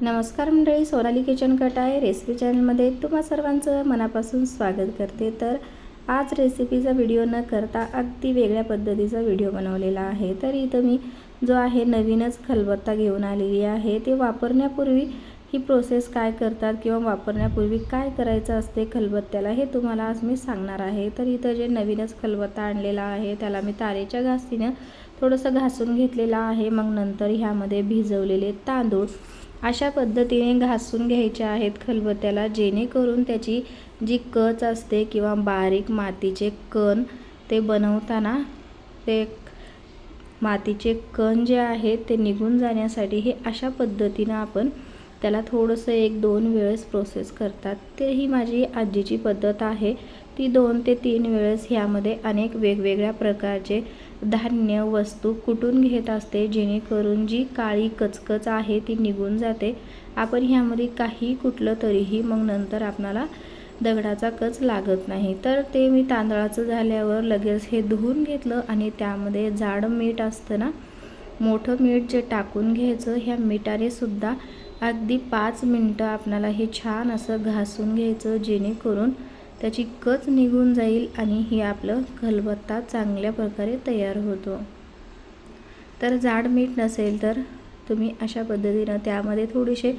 नमस्कार मंडळी Sonali kitchen cut आहे. रेसिपी चॅनलमध्ये तुम्हा सर्वांचं मनापासून स्वागत करते. तर आज रेसिपीचा व्हिडिओ न करता अगदी वेगळ्या पद्धतीचा व्हिडिओ बनवलेला आहे. तर इथं मी जो आहे नवीनच खलबत्ता घेऊन आलेली आहे. ते वापरण्यापूर्वी ही प्रोसेस काय करतात किंवा वापरण्यापूर्वी काय करायचं असते खलबत्त्याला हे तुम्हाला आज मी सांगणार आहे. तर इथं जे नवीनच खलबत्ता आणलेला आहे त्याला मी तारेच्या घासीनं थोडंसं घासून घेतलेलं आहे. मग नंतर ह्यामध्ये भिजवलेले तांदूळ अशा पद्धतीने घासून घ्यायचे आहेत खलबत्त्याला जेणेकरून त्याची जी कच असते किंवा बारीक मातीचे कण ते बनवताना ते मातीचे कण जे आहेत ते निघून जाण्यासाठी हे अशा पद्धतीनं आपण त्याला थोडंसं एक दोन वेळेस प्रोसेस करतात. ते ही माझी आजीची पद्धत आहे. ती दोन ते तीन वेळेस ह्यामध्ये अनेक वेगवेगळ्या प्रकारचे धान्य वस्तू कुटून घेत असते जेणेकरून जी काळी कचकच आहे ती निघून जाते. आपण ह्यामध्ये काही कुठलं तरीही मग नंतर आपणाला दगडाचा कच लागत नाही. तर ते मी तांदळाचं झाल्यावर लगेच हे धुवून घेतलं आणि त्यामध्ये जाड मीठ असतं ना मोठं मीठ जे टाकून घ्यायचं ह्या मिठाने सुद्धा अगदी पाच मिनटं आपणाला हे छान असं घासून घ्यायचं जेणेकरून त्याची कच निघून जाईल आणि हे आपलं खलबत्ता चांगल्या प्रकारे तयार होतो. तर जाड मीठ नसेल तर तुम्ही अशा पद्धतीनं त्यामध्ये थोडीसे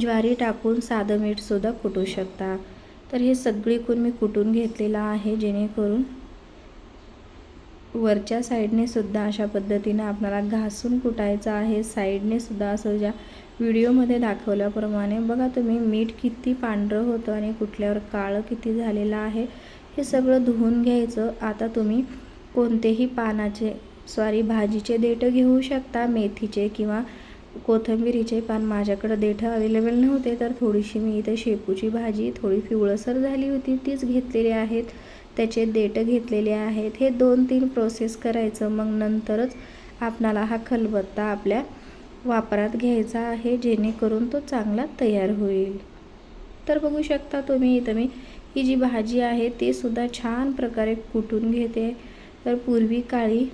ज्वारी टाकून साधं मीठसुद्धा कुटू शकता. तर हे सगळीकून मी कुटून घेतलेलं आहे जेणेकरून वरच्या साईडने सुद्धा अशा पद्धतीनं आपल्याला घासून कुटायचं आहे. साईडने सुद्धा असं ज्या व्हिडिओमध्ये दाखवल्याप्रमाणे बघा तुम्ही मीठ किती पांढरं होतं आणि कुठल्यावर काळं किती झालेलं आहे. हे सगळं धुवून घ्यायचं. आता तुम्ही कोणतेही पानाचे सॉरी भाजीचे देठं घेऊ शकता. मेथीचे किंवा कोथिंबिरीचे पान माझ्याकडं देठं अवेलेबल नव्हते. तर थोडीशी मी इथं शेपूची भाजी थोडी पिवळसर झाली होती तीच घेतलेली आहेत. त्याचे देठं घेतलेले आहेत. हे दोन तीन प्रोसेस करायचं मग नंतरच आपणाला हा खलबत्ता आपल्या वापरात घ्यायचा आहे जेणेकरून तो चांगला तयार होईल. तर बघू शकता तुम्ही इथं मी ही जी भाजी आहे ती सुद्धा छान प्रकारे कुटून घेते. तर पूर्वी काळी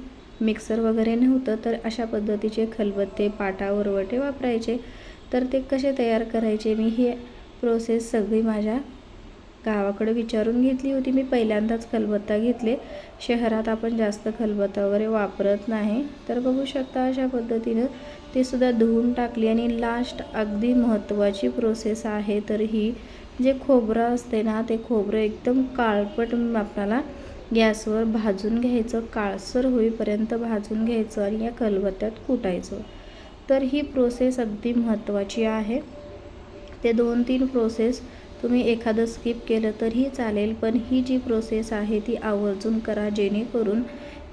मिक्सर वगैरे नव्हतं तर अशा पद्धतीचे खलबत्ते पाटा वरवटे वापरायचे. तर ते कसे तयार करायचे मी हे प्रोसेस सगळी माझ्या गावाकडे विचारून घेतली होती. मी पहिल्यांदाच खलबत्ता घेतले. शहरात आपण जास्त खलबत्ता वगैरे वापरत नाही. तर बघू शकता अशा पद्धतीनं ते सुद्धा धुवून टाकली आणि लास्ट अगदी महत्त्वाची प्रोसेस आहे. तर ही जे खोबरं असते ना ते खोबरं एकदम काळपट आपल्याला गॅसवर भाजून घ्यायचं. काळसर होईपर्यंत भाजून घ्यायचं आणि या खलबत्त्यात कुटायचं. तर ही प्रोसेस अगदी महत्त्वाची आहे. ते दोन तीन प्रोसेस तुम्ही एखादं स्किप केलं तरीही चालेल पण ही जी प्रोसेस आहे ती आवर्जून करा जेणेकरून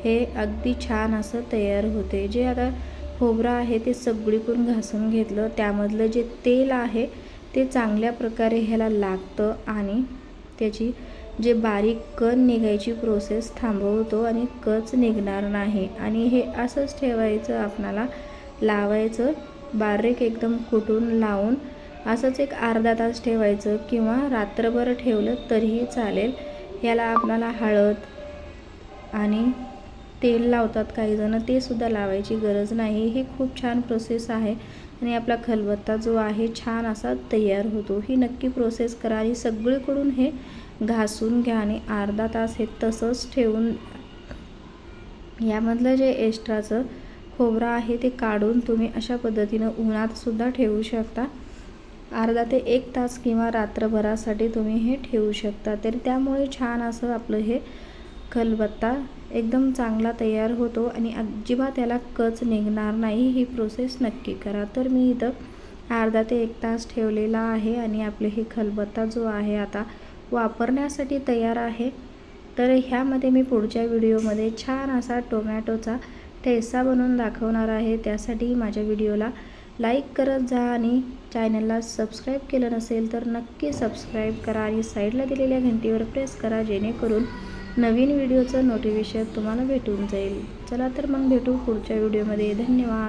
हे अगदी छान असं तयार होते. जे आता खोबरं आहे ते सगळीकडून घासून घेतलं त्यामधलं जे तेल आहे ते चांगल्या प्रकारे ह्याला लागतं आणि त्याची जे बारीक कण निघायची प्रोसेस थांबवतो आणि कच निघणार नाही. आणि हे असंच ठेवायचं आपणाला लावायचं बारीक एकदम कुटून लावून असंच एक अर्धा तास ठेवायचं किंवा रात्रभर ठेवलं तरीही चालेल. याला आपल्याला हळद आणि तेल लावतात काहीजणं ते सुद्धा लावायची गरज नाही. ही खूप छान प्रोसेस आहे आणि आपला खलबत्ता जो आहे छान असा तयार होतो. ही नक्की प्रोसेस करा आणि सगळीकडून हे घासून घ्या आणि अर्धा तास हे तसंच ठेवून यामधलं जे एक्स्ट्राचं खोबरं आहे ते काढून तुम्ही अशा पद्धतीनं उन्हातसुद्धा ठेवू शकता. अर्धा ते एक तास किंवा रात्रभरासाठी तुम्ही हे ठेवू शकता. तर त्यामुळे छान असं आपलं हे खलबत्ता एकदम चांगला तयार होतो आणि अजिबात त्याला कच निघणार नाही ही प्रोसेस नक्की करा. तर मी इथं अर्धा ते एक तास ठेवलेला आहे आणि आपले हे खलबत्ता जो आहे आता वापरण्यासाठी तयार आहे. तर ह्यामध्ये मी पुढच्या व्हिडिओमध्ये छान असा टोमॅटोचा ठेसा बनवून दाखवणार आहे. त्यासाठी माझ्या व्हिडिओला लाईक करत जा आणि चॅनलला सबस्क्राईब केलं नसेल तर नक्की सबस्क्राईब करा आणि साईडला दिलेल्या घंटीवर प्रेस करा जेणेकरून नवीन व्हिडिओचं नोटिफिकेशन तुम्हाला भेटून जाईल. चला तर मग भेटू पुढच्या व्हिडिओमध्ये. धन्यवाद.